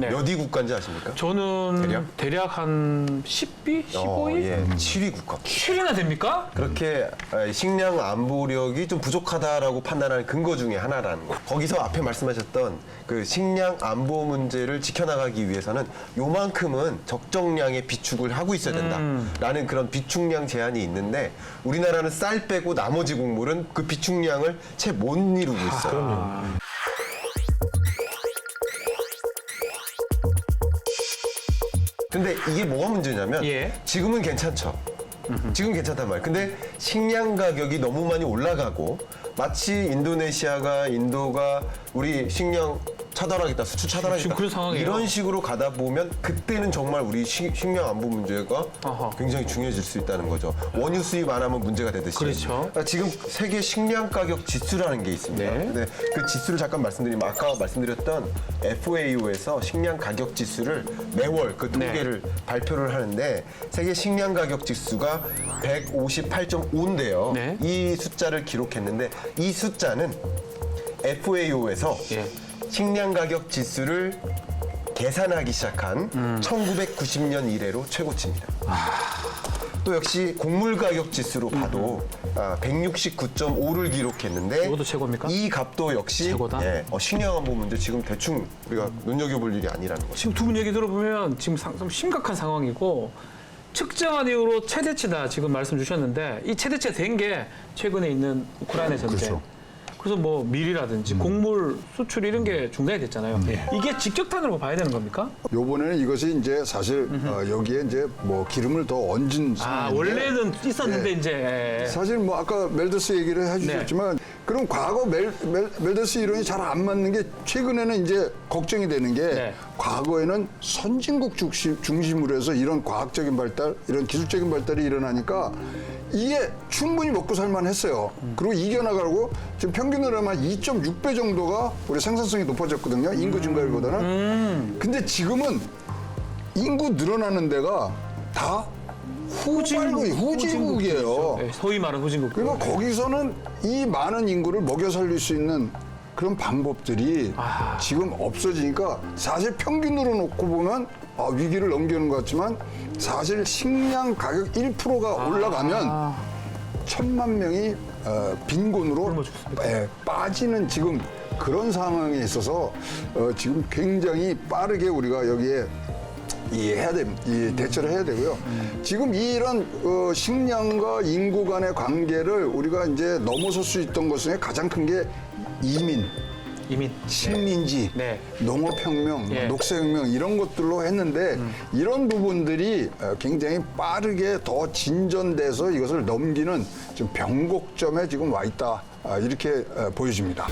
네. 몇위 국가인지 아십니까? 저는 대략? 대략, 한 10위, 15위? 어, 예, 7위 국가. 7위나 됩니까? 그렇게 에, 식량 안보력이 좀 부족하다라고 판단하는 근거 중에 하나라는 거. 거기서 앞에 말씀하셨던 그 식량 안보 문제를 지켜나가기 위해서는 요만큼은 적정량의 비축을 하고 있어야 된다라는 그런 비축량 제한이 있는데 우리나라는 쌀 빼고 나머지 곡물은 그 비축량을 채 못 이루고 있어요. 근데 이게 뭐가 문제냐면 예. 지금은 괜찮죠. 지금 괜찮단 말이에요. 근데 식량 가격이 너무 많이 올라가고 마치 인도네시아가 인도가 우리 식량 차단하겠다, 수출 차단하겠다. 지금 그런 상황이에요. 이런 식으로 가다 보면 그때는 정말 우리 시- 식량 안보 문제가 아하. 굉장히 중요해질 수 있다는 거죠. 원유 수입 안 하면 문제가 되듯이. 그렇죠. 그러니까 지금 세계 식량 가격 지수라는 게 있습니다. 네. 근데 그 지수를 잠깐 말씀드리면 아까 말씀드렸던 FAO에서 식량 가격 지수를 매월 그 네. 통계를 발표를 하는데 세계 식량 가격 지수가 158.5인데요. 네. 이 숫자를 기록했는데 이 숫자는 FAO에서 예. 식량 가격 지수를 계산하기 시작한 음. 1990년 이래로 최고치입니다. 또 역시 곡물 가격 지수로 봐도 아, 169.5를 기록했는데 이것도 최고입니까? 이 값도 역시 최고다? 예, 어, 식량 안보 문제 지금 대충 우리가 눈여겨볼 일이 아니라는 거죠. 지금 두 분 얘기 들어보면 지금 상, 좀 심각한 상황이고 측정한 이후로 최대치다 지금 말씀 주셨는데 이 최대치가 된 게 최근에 있는 우크라이나 전쟁. 그렇죠. 그래서 뭐 밀이라든지 곡물 수출 이런 게 중단이 됐잖아요. 이게 직격탄으로 봐야 되는 겁니까? 요번에는 이것이 이제 사실 어, 여기에 이제 뭐 기름을 더 얹은 아 상황인데 원래는 있었는데 예. 이제 사실 뭐 아까 멜더스 얘기를 해주셨지만 네. 그럼 과거 멜, 멜, 멜 더스 이론이 잘 안 맞는 게 최근에는 이제 걱정이 되는 게 네. 과거에는 선진국 중심, 중심 으로 해서 이런 과학적인 발달, 이런 기술적인 발달이 일어나니까 이게 충분히 먹고 살만 했어요. 그리고 이겨나가고 지금 평균으로 한 2.6배 정도가 우리 생산성이 높아졌거든요. 인구 증가율보다는. 근데 지금은 인구 늘어나는 데가 다 후발국, 후진국이에요. 네, 소위 말하는 후진국. 그러니까 거기서는 이 많은 인구를 먹여 살릴 수 있는 그런 방법들이 아. 지금 없어지니까 사실 평균으로 놓고 보면 아, 위기를 넘기는 것 같지만 사실 식량 가격 1%가 아. 올라가면 천만 명이 어, 빈곤으로. 예, 빠지는 지금 그런 상황에 있어서 어, 지금 굉장히 빠르게 우리가 여기에 이 해야 돼, 이 대처를 해야 되고요. 지금 이런 어, 식량과 인구 간의 관계를 우리가 이제 넘어설 수 있던 것 중에 가장 큰 게 이민, 이민. 식민지, 네. 농업혁명, 예. 음. 녹색혁명 이런 것들로 했는데 이런 부분들이 어, 굉장히 빠르게 더 진전돼서 이것을 넘기는 지금 변곡점에 지금 와 있다 아, 이렇게 어, 보여집니다.